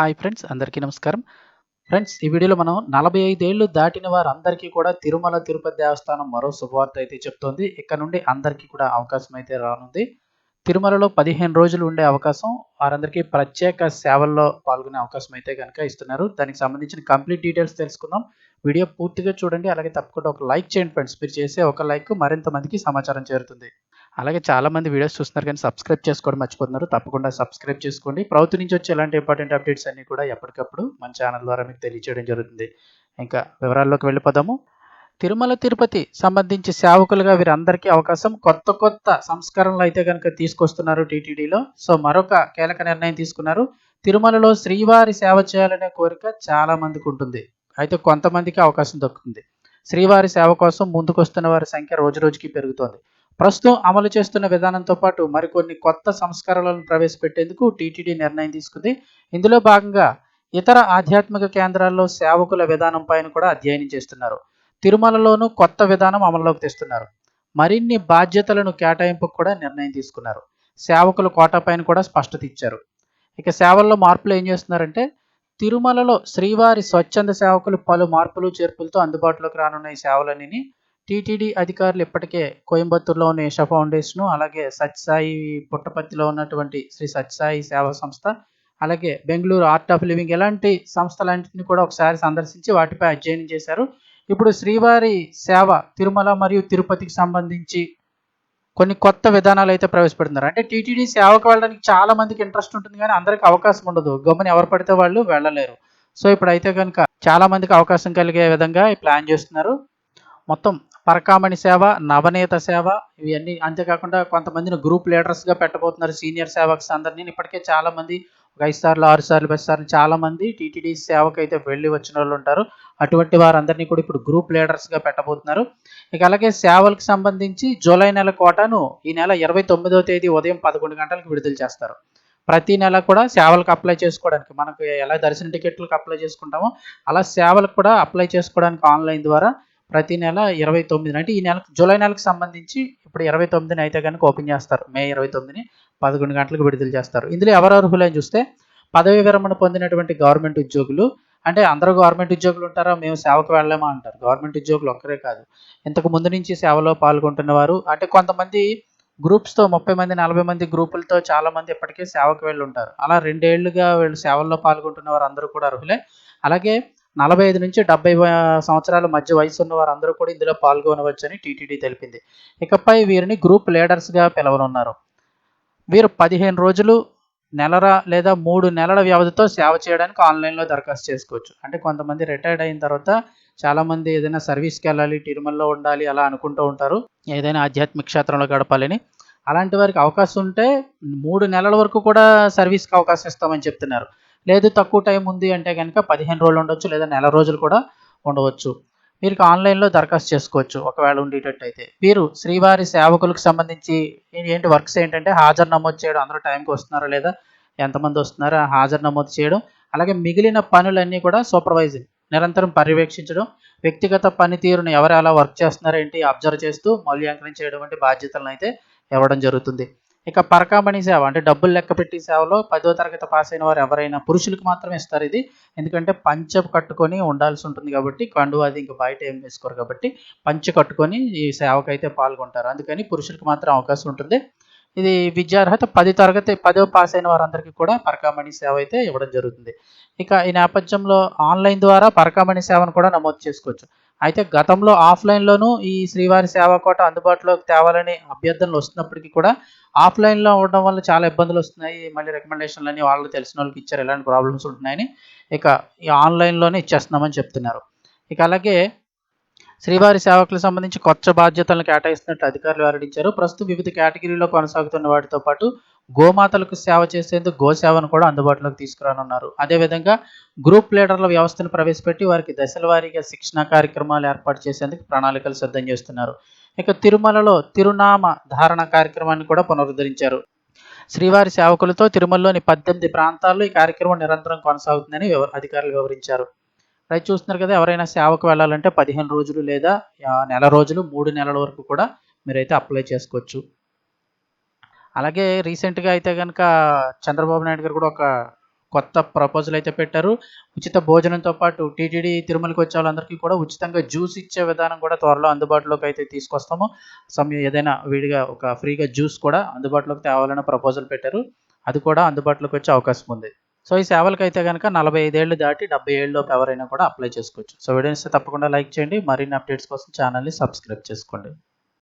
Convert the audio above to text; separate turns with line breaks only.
Hi friends అందరికీ నమస్కారం. Friends ఈ వీడియోలో మనం నలభై ఐదేళ్ళు దాటిన వారందరికీ కూడా తిరుమల తిరుపతి దేవస్థానం మరో శుభవార్త అయితే చెప్తోంది. ఇక్కడ నుండి అందరికీ కూడా అవకాశం అయితే రానుంది. తిరుమలలో పదిహేను రోజులు ఉండే అవకాశం వారందరికీ ప్రత్యేక సేవల్లో పాల్గొనే అవకాశం అయితే కనుక ఇస్తున్నారు. దానికి సంబంధించిన కంప్లీట్ డీటెయిల్స్ తెలుసుకుందాం. వీడియో పూర్తిగా చూడండి అలాగే తప్పకుండా ఒక లైక్ చేయండి ఫ్రెండ్స్. మీరు చేసే ఒక లైక్ మరింత మందికి సమాచారం చేరుతుంది. అలాగే చాలా మంది వీడియోస్ చూస్తున్నారు కానీ సబ్స్క్రైబ్ చేసుకోవడం మర్చిపోతున్నారు. తప్పకుండా సబ్స్క్రైబ్ చేసుకోండి. ప్రభుత్వం నుంచి వచ్చే ఎలాంటి ఇంపార్టెంట్ అప్డేట్స్ అన్ని కూడా ఎప్పటికప్పుడు మన ఛానల్ ద్వారా మీకు తెలియజేయడం జరుగుతుంది. ఇంకా వివరాల్లోకి వెళ్ళిపోదాము. తిరుమల తిరుపతి సంబంధించి సేవకులుగా వీరందరికీ అవకాశం. కొత్త కొత్త సంస్కరణలు అయితే కనుక తీసుకొస్తున్నారు టీటీడీలో. సో మరొక కీలక నిర్ణయం తీసుకున్నారు. తిరుమలలో శ్రీవారి సేవ చేయాలనే కోరిక చాలా మందికి ఉంటుంది. అయితే కొంతమందికి అవకాశం దక్కుతుంది. శ్రీవారి సేవ కోసం ముందుకొస్తున్న వారి సంఖ్య రోజు రోజుకి పెరుగుతోంది. ప్రస్తుతం అమలు చేస్తున్న విధానంతో పాటు మరికొన్ని కొత్త సంస్కరణలను ప్రవేశపెట్టేందుకు టీటీడీ నిర్ణయం తీసుకుంది. ఇందులో భాగంగా ఇతర ఆధ్యాత్మిక కేంద్రాల్లో సేవకుల విధానం పైన కూడా అధ్యయనం చేస్తున్నారు. తిరుమలలోనూ కొత్త విధానం అమల్లోకి తెస్తున్నారు. మరిన్ని బాధ్యతలను కేటాయింపుకు కూడా నిర్ణయం తీసుకున్నారు. సేవకుల కోటపైన కూడా స్పష్టత ఇచ్చారు. ఇక సేవల్లో మార్పులు ఏం చేస్తున్నారంటే తిరుమలలో శ్రీవారి స్వచ్ఛంద సేవకులు పలు మార్పులు చేర్పులతో అందుబాటులోకి రానున్న ఈ సేవలన్నీ టీటీడీ అధికారులు ఇప్పటికే కోయంబత్తూరులో ఉన్న ఫౌండేషన్ అలాగే సత్సాయి పుట్టపర్తిలో ఉన్నటువంటి శ్రీ సత్యసాయి సేవా సంస్థ అలాగే బెంగళూరు ఆర్ట్ ఆఫ్ లివింగ్ ఇలాంటి సంస్థలన్నింటినీ కూడా ఒకసారి సందర్శించి వాటిపై అధ్యయనం చేశారు. ఇప్పుడు శ్రీవారి సేవ తిరుమల మరియు తిరుపతికి సంబంధించి కొన్ని కొత్త విధానాలు అయితే ప్రవేశపెడుతున్నారు. అంటే టీటీడీ సేవకు వెళ్ళడానికి చాలా మందికి ఇంట్రెస్ట్ ఉంటుంది కానీ అందరికి అవకాశం ఉండదు. గమని ఎవరు పడితే వాళ్ళు వెళ్ళలేరు. సో ఇప్పుడు అయితే కనుక చాలా మందికి అవకాశం కలిగే విధంగా ప్లాన్ చేస్తున్నారు. మొత్తం పరకామణి సేవ నవనీత సేవ ఇవన్నీ అంతేకాకుండా కొంతమందిని గ్రూప్ లీడర్స్గా పెట్టబోతున్నారు సీనియర్ సేవక్స్ అందరినీ ఇప్పటికే చాలా మంది ఒక ఐదు సార్లు ఆరు సార్లు పది సార్లు చాలామంది టీటీడీ సేవకు అయితే వెళ్ళి వచ్చిన వాళ్ళు ఉంటారు. అటువంటి వారందరినీ కూడా ఇప్పుడు గ్రూప్ లీడర్స్గా పెట్టబోతున్నారు. ఇక అలాగే సేవలకు సంబంధించి జూలై నెల కోటాను ఈ నెల ఇరవై తొమ్మిదవ తేదీ ఉదయం పదకొండు గంటలకు విడుదల చేస్తారు. ప్రతి నెల కూడా సేవలకు అప్లై చేసుకోవడానికి మనకు ఎలా దర్శన టికెట్లకు అప్లై చేసుకుంటామో అలా సేవలకు కూడా అప్లై చేసుకోవడానికి ఆన్లైన్ ద్వారా ప్రతి నెల ఇరవై తొమ్మిది అంటే ఈ నెలకు జూలై నెలకు సంబంధించి ఇప్పుడు ఇరవై తొమ్మిదిని అయితే కనుక ఓపెన్ చేస్తారు. మే ఇరవై తొమ్మిదిని పదకొండు గంటలకు విడుదల చేస్తారు. ఇందులో ఎవరు అర్హులని చూస్తే పదవి విరమణ పొందినటువంటి గవర్నమెంట్ ఉద్యోగులు అంటే అందరూ గవర్నమెంట్ ఉద్యోగులు ఉంటారా? మేము సేవకు వెళ్ళలేమా అంటారు. గవర్నమెంట్ ఉద్యోగులు ఒక్కరే కాదు. ఇంతకు ముందు నుంచి సేవలో పాల్గొంటున్న వారు అంటే కొంతమంది గ్రూప్స్తో ముప్పై మంది నలభై మంది గ్రూపులతో చాలామంది ఇప్పటికే సేవకు వెళ్ళి ఉంటారు అలా రెండేళ్ళుగా వీళ్ళు సేవల్లో పాల్గొంటున్న వారు అందరూ కూడా అర్హులే. అలాగే నలభై ఐదు నుంచి డెబ్బై సంవత్సరాల మధ్య వయసు ఉన్న వారందరూ కూడా ఇందులో పాల్గొనవచ్చని టీటీడీ తెలిపింది. ఇకపై వీరిని గ్రూప్ లీడర్స్గా పిలవనున్నారు. వీరు పదిహేను రోజులు నెలర లేదా మూడు నెలల వ్యవధితో సేవ చేయడానికి ఆన్లైన్లో దరఖాస్తు చేసుకోవచ్చు. అంటే కొంతమంది రిటైర్డ్ అయిన తర్వాత చాలామంది ఏదైనా సర్వీస్కి వెళ్ళాలి తిరుమలలో ఉండాలి అలా అనుకుంటూ ఉంటారు. ఏదైనా ఆధ్యాత్మిక క్షేత్రంలో గడపాలని. అలాంటి వారికి అవకాశం ఉంటే మూడు నెలల వరకు కూడా సర్వీస్కి అవకాశం ఇస్తామని చెప్తున్నారు. లేదు తక్కువ టైం ఉంది అంటే కనుక పదిహేను రోజులు ఉండొచ్చు లేదా నెల రోజులు కూడా ఉండవచ్చు. మీరు ఆన్లైన్లో దరఖాస్తు చేసుకోవచ్చు ఒకవేళ ఉండేటట్టు అయితే. మీరు శ్రీవారి సేవకులకు సంబంధించి ఏంటి వర్క్స్ ఏంటంటే హాజరు నమోదు చేయడం అందరూ టైంకి వస్తున్నారా లేదా ఎంతమంది వస్తున్నారో హాజరు నమోదు చేయడం అలాగే మిగిలిన పనులన్నీ కూడా సూపర్వైజింగ్ నిరంతరం పర్యవేక్షించడం వ్యక్తిగత పనితీరును ఎవరు ఎలా వర్క్ చేస్తున్నారో ఏంటి అబ్జర్వ్ చేస్తూ మూల్యాంకనం చేయడం వంటి బాధ్యతలను అయితే ఇవ్వడం జరుగుతుంది. ఇక పరకామణి సేవ అంటే డబ్బులు లెక్క పెట్టి సేవలో పదో తరగతి పాస్ అయిన వారు ఎవరైనా పురుషులకు మాత్రమే ఇస్తారు ఇది. ఎందుకంటే పంచ కట్టుకొని ఉండాల్సి ఉంటుంది కాబట్టి కండు అది ఇంకా బయట ఏం వేసుకోరు కాబట్టి పంచ కట్టుకొని ఈ సేవకైతే పాల్గొంటారు. అందుకని పురుషులకు మాత్రం అవకాశం ఉంటుంది. ఇది విద్యార్హత పది తరగతి పదో పాస్ అయిన వారందరికీ కూడా పరకామణి సేవ అయితే ఇవ్వడం జరుగుతుంది. ఇక ఈ నేపథ్యంలో ఆన్లైన్ ద్వారా పరకామణి సేవను కూడా నమోదు చేసుకోవచ్చు. అయితే గతంలో ఆఫ్లైన్లోనూ ఈ శ్రీవారి సేవా కోట అందుబాటులోకి తేవాలని అభ్యర్థనలు వస్తున్నప్పటికీ కూడా ఆఫ్లైన్లో ఉండడం వల్ల చాలా ఇబ్బందులు వస్తున్నాయి. మళ్ళీ రికమెండేషన్లు అని వాళ్ళు తెలిసిన వాళ్ళకి ఇచ్చారు. ఎలాంటి ప్రాబ్లమ్స్ ఉంటున్నాయని ఇక ఈ ఆన్లైన్లోనే ఇచ్చేస్తున్నామని చెప్తున్నారు. ఇక అలాగే శ్రీవారి సేవకులకు సంబంధించి కొత్త బాధ్యతలను కేటాయిస్తున్నట్టు అధికారులు వెల్లడించారు. ప్రస్తుతం వివిధ కేటగిరీలో కొనసాగుతున్న వాటితో పాటు గోమాతలకు సేవ చేసేందుకు గోసేవను కూడా అందుబాటులోకి తీసుకురానున్నారు. అదేవిధంగా గ్రూప్ లీడర్ల వ్యవస్థను ప్రవేశపెట్టి వారికి దశల వారీగా శిక్షణ కార్యక్రమాలు ఏర్పాటు చేసేందుకు ప్రణాళికలు సిద్ధం చేస్తున్నారు. ఇక తిరుమలలో తిరునామ ధారణ కార్యక్రమాన్ని కూడా పునరుద్ధరించారు. శ్రీవారి సేవకులతో తిరుమలలోని పద్దెనిమిది ప్రాంతాల్లో ఈ కార్యక్రమం నిరంతరం కొనసాగుతుందని అధికారులు వివరించారు. రైతు చూస్తున్నారు కదా ఎవరైనా సేవకు వెళ్ళాలంటే పదిహేను రోజులు లేదా నెల రోజులు మూడు నెలల వరకు కూడా మీరైతే అప్లై చేసుకోవచ్చు. అలాగే రీసెంట్గా అయితే కనుక చంద్రబాబు నాయుడు గారు కూడా ఒక కొత్త ప్రపోజల్ అయితే పెట్టారు. ఉచిత భోజనంతో పాటు టీటీడీ తిరుమలకి వచ్చే వాళ్ళందరికీ కూడా ఉచితంగా జ్యూస్ ఇచ్చే విధానం కూడా త్వరలో అందుబాటులోకి అయితే తీసుకొస్తాము. సమయం ఏదైనా విడిగా ఒక ఫ్రీగా జ్యూస్ కూడా అందుబాటులోకి తేవాలని ప్రపోజల్ పెట్టారు. అది కూడా అందుబాటులోకి వచ్చే అవకాశం ఉంది. సో ఈ సేవలకైతే అయితే కనుక నలభై ఐదేళ్ళు దాటి డెబ్బై ఏళ్ళలోపు ఎవరైనా కూడా అప్లై చేసుకోవచ్చు. సో వీడియోస్ తప్పకుండా లైక్ చేయండి. మరిన్ని అప్డేట్స్ కోసం ఛానల్ని సబ్స్క్రైబ్ చేసుకోండి.